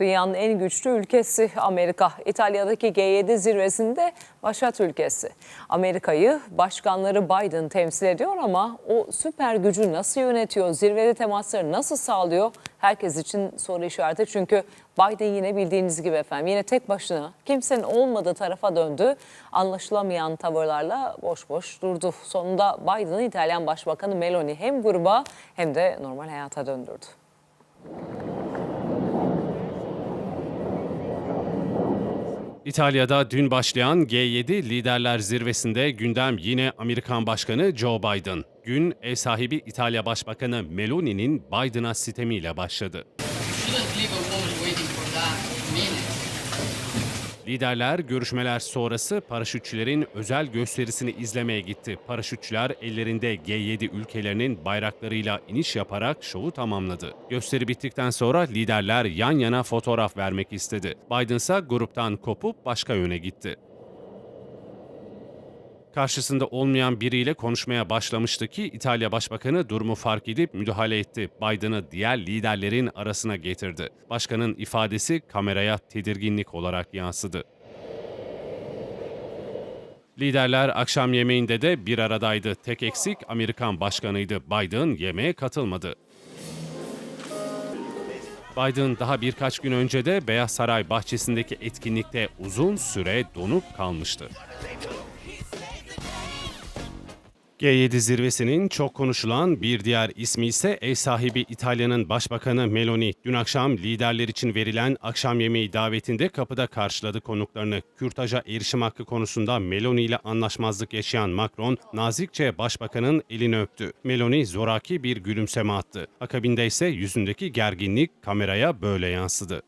Dünyanın en güçlü ülkesi Amerika. İtalya'daki G7 zirvesinde başat ülkesi. Amerika'yı başkanları Biden temsil ediyor ama o süper gücü nasıl yönetiyor? Zirvede temasları nasıl sağlıyor? Herkes için soru işareti. Çünkü Biden yine bildiğiniz gibi efendim yine tek başına kimsenin olmadığı tarafa döndü. Anlaşılamayan tavırlarla boş boş durdu. Sonunda Biden'ı İtalyan Başbakanı Meloni hem gruba hem de normal hayata döndürdü. İtalya'da dün başlayan G7 liderler zirvesinde gündem yine Amerikan Başkanı Joe Biden. Gün ev sahibi İtalya Başbakanı Meloni'nin Biden'a sitemiyle başladı. Liderler görüşmeler sonrası paraşütçülerin özel gösterisini izlemeye gitti. Paraşütçüler ellerinde G7 ülkelerinin bayraklarıyla iniş yaparak şovu tamamladı. Gösteri bittikten sonra liderler yan yana fotoğraf vermek istedi. Biden ise gruptan kopup başka yöne gitti. Karşısında olmayan biriyle konuşmaya başlamıştı ki İtalya Başbakanı durumu fark edip müdahale etti. Biden'ı diğer liderlerin arasına getirdi. Başkanın ifadesi kameraya tedirginlik olarak yansıdı. Liderler akşam yemeğinde de bir aradaydı. Tek eksik Amerikan başkanıydı. Biden yemeğe katılmadı. Biden daha birkaç gün önce de Beyaz Saray bahçesindeki etkinlikte uzun süre donup kalmıştı. G7 zirvesinin çok konuşulan bir diğer ismi ise ev sahibi İtalya'nın Başbakanı Meloni. Dün akşam liderler için verilen akşam yemeği davetinde kapıda karşıladı konuklarını. Kürtaja erişim hakkı konusunda Meloni ile anlaşmazlık yaşayan Macron nazikçe başbakanın elini öptü. Meloni zoraki bir gülümseme attı. Akabinde ise yüzündeki gerginlik kameraya böyle yansıdı.